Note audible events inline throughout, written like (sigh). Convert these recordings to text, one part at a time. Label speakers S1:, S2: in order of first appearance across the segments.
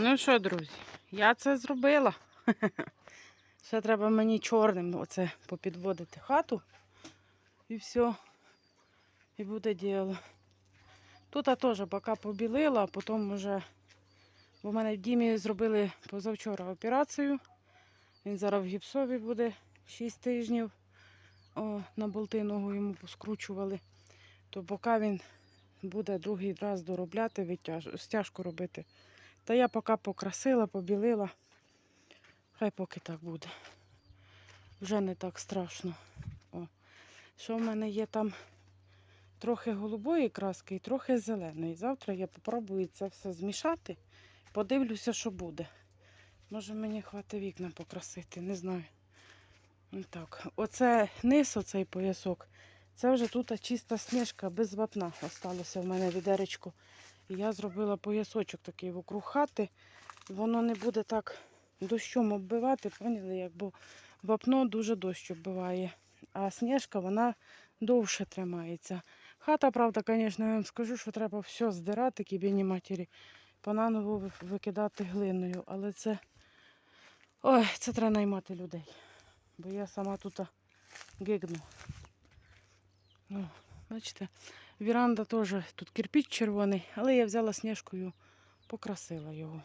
S1: Ну що, друзі, я це зробила. (laughs) Ще треба мені чорним оце попідводити хату. І все. І буде діло. Тут я теж поки побілила, а потім вже. Бо в мене в Дімі зробили позавчора операцію. Він зараз в гіпсові буде 6 тижнів. О, на болти ногу йому поскручували. То поки він буде другий раз доробляти, стяжку робити. Та я поки покрасила, побілила. Хай поки так буде. Вже не так страшно. О. Що в мене є там трохи голубої краски і трохи зеленої. Завтра я попробую це все змішати. Подивлюся, що буде. Може мені хватить вікна покрасити, не знаю. Ну, Так, оце низ, оцей поясок. Це вже тут чиста сніжка без вапна. Осталося в мене відеречко. І я зробила поясочок такий вокруг хати. Воно не буде так дощом оббивати, поняли, як бо вапно дуже дощ оббиває. А сніжка вона довше тримається. Хата, правда, звісно, я вам скажу, що треба все здирати, кібіні матері, понаново ви- викидати глиною. Але це. Ой, це треба наймати людей. Бо я сама тут гигну. Ну, бачите, віранда теж тут кирпіч червоний, але я взяла сніжкою, покрасила його.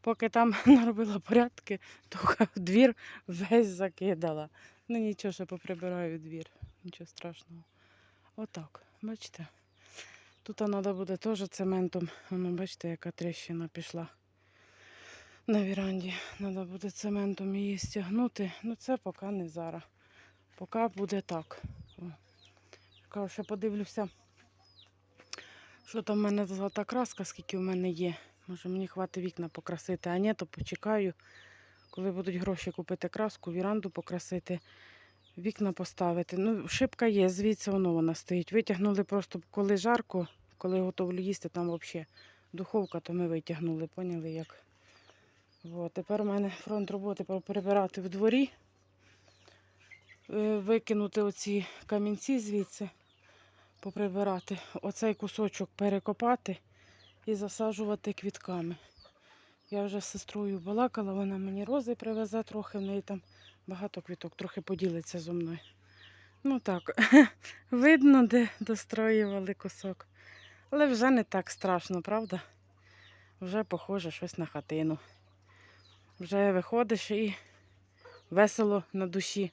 S1: Поки там (laughs) наробила порядки, то двір весь закидала. Ну нічого, що поприбираю двір. Нічого страшного. Отак, бачите. Тут треба буде теж цементом. Воно, бачите, яка тріщина пішла на віранді. Треба буде цементом її стягнути. Ну це поки не зараз. Поки буде так. О. Кажу, ще подивлюся, що там в мене за та краска, скільки в мене є. Може мені хватить вікна покрасити, а ні, то почекаю, коли будуть гроші купити краску, віранду покрасити, вікна поставити. Ну, шибка є, звідси воно вона стоїть. Витягнули просто, коли жарко, коли готовлю їсти, там взагалі духовка, то ми витягнули, поняли як. От, тепер у мене фронт роботи перебирати в дворі, е, викинути оці камінці звідси, поприбирати, оцей кусочок перекопати і засаджувати квітками. Я вже з сестрою балакала, вона мені рози привезе трохи, в неї там багато квіток, трохи поділиться зо мною. Ну так, (laughs) видно, де достроювали кусок. Але вже не так страшно, правда? Вже похоже щось на хатину. Вже виходиш і весело на душі.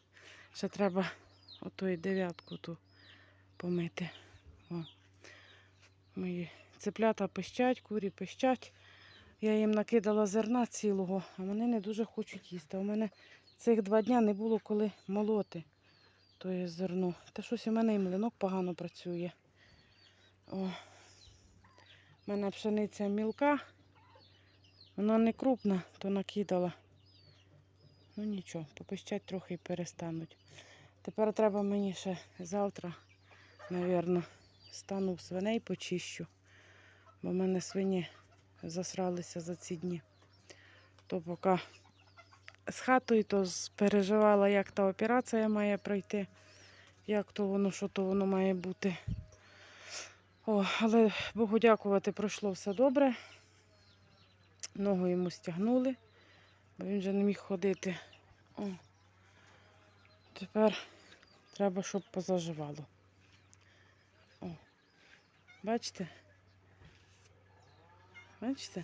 S1: Ще треба отої дев'ятку ту помити. О. Мої цеплята пищать, курі пищать. Я їм накидала зерна цілого, а вони не дуже хочуть їсти. У мене цих два дня не було коли молоти тоє зерно. Та щось у мене і млинок погано працює. О. У мене пшениця мілка. Вона не крупна, то накидала. Ну нічого, попищать трохи і перестануть. Тепер треба мені ще завтра, мабуть, стану свиней почищу, бо в мене свині засралися за ці дні. То поки з хатою, то переживала, як та операція має пройти, як то воно, що то воно має бути. О, але Богу дякувати, пройшло все добре. Ногу йому стягнули, бо він вже не міг ходити. О. Тепер треба, щоб позаживало. Бачите? Бачите?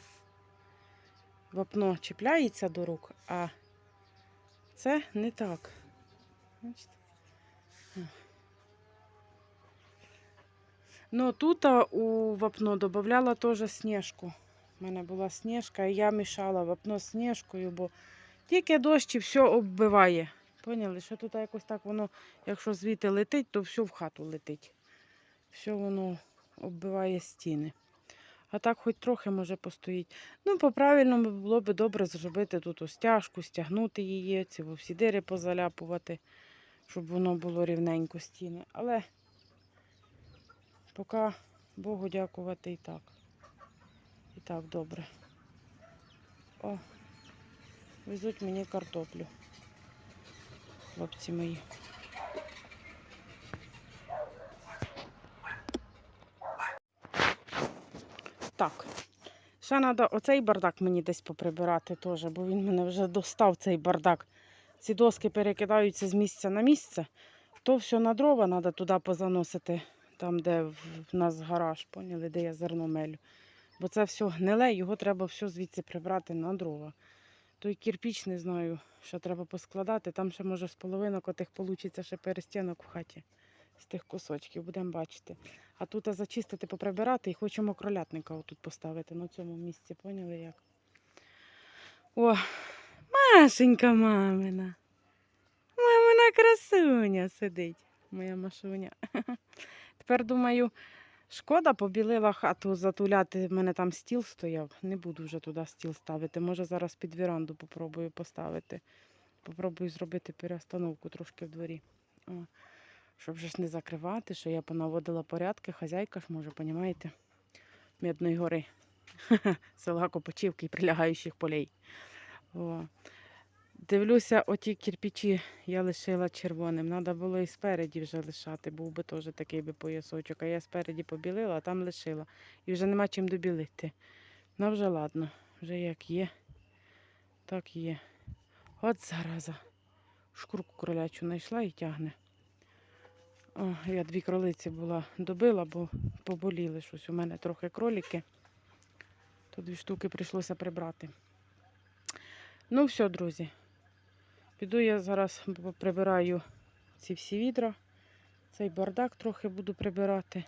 S1: Вапно чіпляється до рук, а це не так. Бачите? Ну тут у вапно додавала теж сніжку. У мене була сніжка, і я мішала вапно з сніжкою, бо тільки дощ і все оббиває. Поняли, що тут якось так воно, якщо звідти летить, то все в хату летить. Все воно оббиває стіни. А так хоч трохи може постоїть. Ну, по-правильному було б добре зробити тут ось стяжку, стягнути її, ці всі дири позаляпувати, щоб воно було рівненько стіни. Але поки Богу дякувати і так. І так добре. О, везуть мені картоплю. Хлопці мої. Так, Ще треба оцей бардак мені десь поприбирати теж, бо він мене вже достав цей бардак. Ці доски перекидаються з місця на місце. То все на дрова треба туди позаносити, там, де в нас гараж, поняли, де я зерно мелю. Бо це все гниле, його треба все звідси прибрати на дрова. Той кірпіч, не знаю, що треба поскладати. Там ще може з половинок отих получиться ще перестінок в хаті з тих кусочків, будемо бачити. А тут зачистити, поприбирати і хочемо кролятника отут поставити на цьому місці, поняли як? О, Машенька мамина. Мамина красуня сидить, моя машуня. (laughs) Тепер думаю, шкода побілила хату затуляти. В мене там стіл стояв. Не буду вже туди стіл ставити. Може зараз під віранду попробую поставити. Попробую зробити перестановку трошки в дворі. О, щоб ж не закривати, що я понаводила порядки, хазяйка ж може, понімаєте, Медної гори. (laughs) Села Копачівки і прилягаючих полей. О. Дивлюся, оті кирпичі я лишила червоним. Треба було і спереді вже лишати. Був би теж такий би поясочок. А я спереді побілила, а там лишила. І вже нема чим добілити. Ну вже ладно, вже як є, так є. От зараза. Шкурку кролячу знайшла і тягне. О, я дві кролиці була добила, бо поболіли щось. У мене трохи кроліки. То дві штуки прийшлося прибрати. Ну, все, друзі. Піду я зараз прибираю ці всі відра. Цей бардак трохи буду прибирати.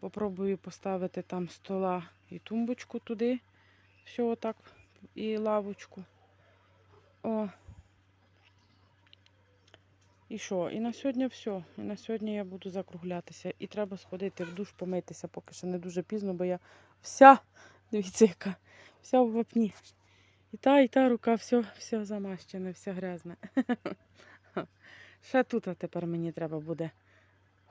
S1: Попробую поставити там стола і тумбочку туди. Все отак. І лавочку. О. І що? І на сьогодні все. І на сьогодні я буду закруглятися. І треба сходити в душ, помитися, поки що не дуже пізно, бо я вся, дивіться, яка, вся в вапні. І та, і та рука, все, все замащене, все грязне. (laughs) Ще тут тепер мені треба буде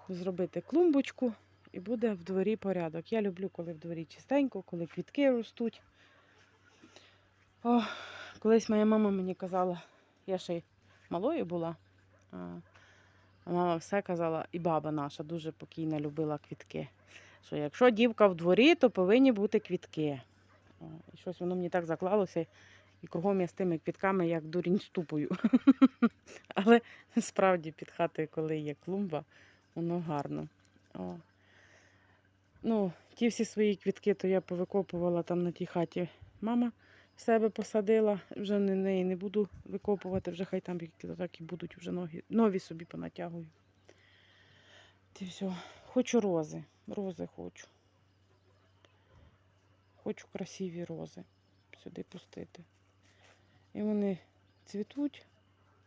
S1: зробити клумбочку і буде в дворі порядок. Я люблю, коли в дворі чистенько, коли квітки ростуть. О, колись моя мама мені казала, я ще й малою була. Мама все казала, і баба наша дуже покійна любила квітки. Що якщо дівка в дворі, то повинні бути квітки. І щось воно мені так заклалося, і кругом я з тими квітками, як дурінь ступою. (laughs) Але справді під хатою, коли є клумба, воно гарно. О. Ну, ті всі свої квітки, то я повикопувала там на тій хаті. Мама себе посадила, вже не, неї не буду викопувати, вже хай там так і будуть вже ноги, нові собі понатягую. Ти все. Хочу рози. Рози хочу. Хочу красиві рози сюди пустити. І вони цвітуть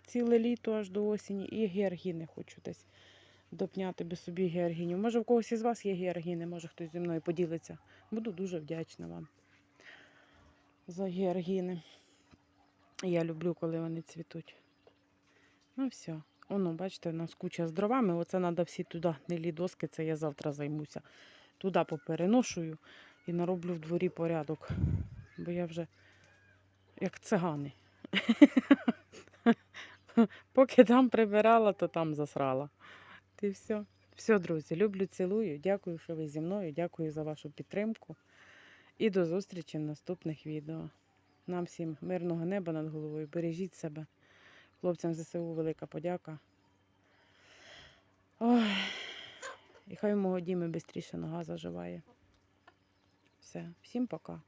S1: ціле літо аж до осені. І георгіни хочу десь допняти би собі георгінів. Може, в когось із вас є георгіни, може хтось зі мною поділиться. Буду дуже вдячна вам за георгіни. Я люблю, коли вони цвітуть. Ну, все. Воно, бачите, у нас куча з дровами. Оце треба всі туди гнилі доски, це я завтра займуся. Туди попереношую і нароблю в дворі порядок. Бо я вже як цигани. (laughs) Поки там прибирала, то там засрала. Ти все. Все, друзі, люблю, цілую. Дякую, що ви зі мною. Дякую за вашу підтримку. І до зустрічі в наступних відео. Нам всім мирного неба над головою. Бережіть себе. Хлопцям ЗСУ велика подяка. Ой. І хай у мого Діми швидше нога заживає. Все, всім пока.